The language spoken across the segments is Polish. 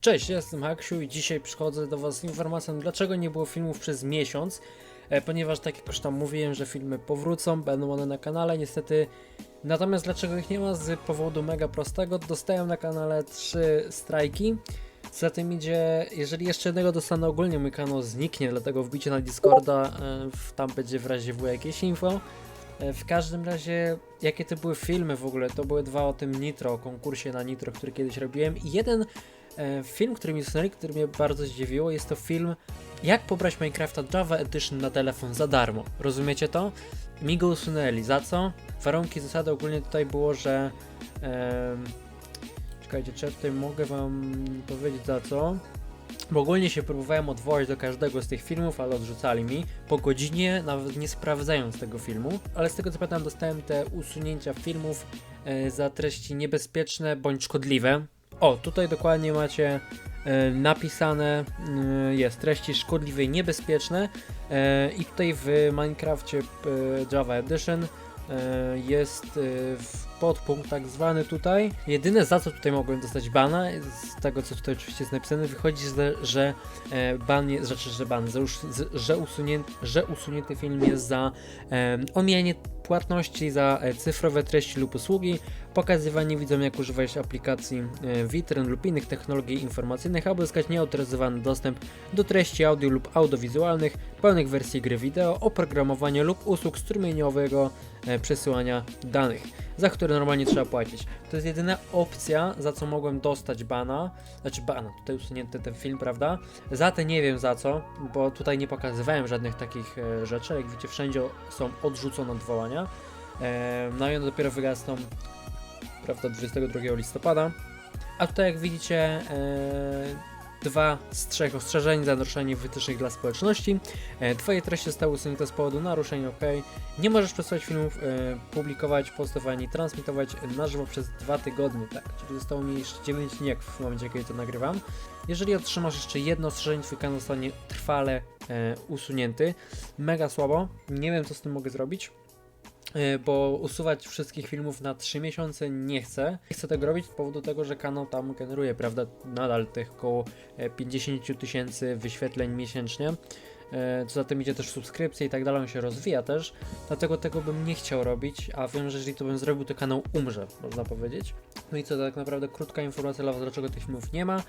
Cześć, jestem Haksiu i dzisiaj przychodzę do Was z informacją, dlaczego nie było filmów przez miesiąc, e, ponieważ tak jak już tam mówiłem, że filmy powrócą, będą one na kanale, niestety. Natomiast dlaczego ich nie ma? Z powodu mega prostego, dostałem na kanale trzy strajki. Za tym idzie, jeżeli jeszcze jednego dostanę ogólnie mój kanał zniknie, dlatego wbicie na Discorda, e, tam będzie w razie W jakieś info. E, W każdym razie, jakie to były filmy w ogóle? To były dwa o tym Nitro, o konkursie na Nitro, który kiedyś robiłem i jeden film, który mi usunęli, który mnie bardzo zdziwiło, jest to film Jak pobrać Minecrafta Java Edition na telefon za darmo. Rozumiecie to? Mi go usunęli. Za co? Warunki, zasady ogólnie tutaj było, że... em, czekajcie, czy ja tutaj mogę wam powiedzieć za co? Bo ogólnie się próbowałem odwołać do każdego z tych filmów, ale odrzucali mi po godzinie, nawet nie sprawdzając tego filmu. Ale z tego co pamiętam, dostałem te usunięcia filmów e, za treści niebezpieczne bądź szkodliwe. O, tutaj dokładnie macie e, napisane, y, jest treści szkodliwe i niebezpieczne. E, I tutaj w Minecrafcie e, Java Edition e, jest e, podpunkt tak zwany tutaj. Jedyne za co tutaj mogłem dostać bana, z tego co tutaj oczywiście jest napisane, wychodzi, że, e, ban jest, znaczy, że ban, że, że, usunięty, że usunięty film jest za e, omijanie płatności za e, cyfrowe treści lub usługi, pokazywanie widzom jak używać aplikacji e, witryn lub innych technologii informacyjnych, aby uzyskać nieautoryzowany dostęp do treści audio lub audiowizualnych, pełnych wersji gry wideo, oprogramowania lub usług strumieniowego e, przesyłania danych, za które normalnie trzeba płacić. To jest jedyna opcja, za co mogłem dostać bana, znaczy bana, tutaj usunięty ten film, prawda? Za te nie wiem za co, bo tutaj nie pokazywałem żadnych takich rzeczy, jak widzicie wszędzie są odrzucone odwołania. E, no i one dopiero wygasną, prawda, 22 listopada. A tutaj jak widzicie dwa z trzech ostrzeżeń za naruszenie wytycznych dla społeczności. Twoje treści zostały usunięte z powodu naruszeń, ok. Nie możesz przesyłać filmów, publikować, postować ani transmitować na żywo przez dwa tygodnie, tak. Czyli zostało mi jeszcze 9 dni, jak w momencie, kiedy to nagrywam. Jeżeli otrzymasz jeszcze jedno ostrzeżenie, twój kanał zostanie trwale usunięty. Mega słabo. Nie wiem, co z tym mogę zrobić. E, Bo usuwać wszystkich filmów na 3 miesiące nie chcę. Nie chcę tego robić z powodu tego, że kanał tam generuje, prawda, nadal tych około e, 50 000 tysięcy wyświetleń miesięcznie. E, Co za tym idzie też subskrypcje i tak dalej, on się rozwija też. Dlatego tego bym nie chciał robić, a wiem, że jeżeli to bym zrobił, to kanał umrze, można powiedzieć. No i co, tak naprawdę krótka informacja dla Was, dlaczego tych filmów nie ma.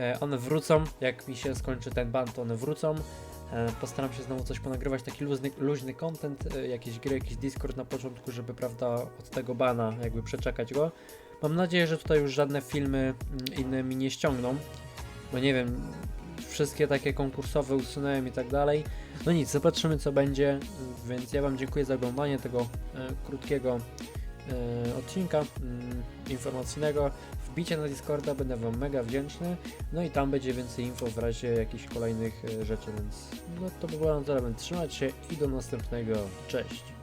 E, One wrócą, jak mi się skończy ten ban, to one wrócą. E, Postaram się znowu coś ponagrywać, taki luźny, luźny content, e, jakieś gry, jakiś Discord na początku, żeby prawda od tego bana jakby przeczekać go. Mam nadzieję, że tutaj już żadne filmy mm, inne mi nie ściągną, bo nie wiem, wszystkie takie konkursowe usunąłem i tak dalej. No nic, zobaczymy co będzie, więc ja Wam dziękuję za oglądanie tego e, krótkiego e, odcinka mm, informacyjnego. Wbicie na Discorda, będę Wam mega wdzięczny. No i tam będzie więcej info w razie jakichś kolejnych e, rzeczy, więc no to by było na tyle. Trzymać się i do następnego. Cześć!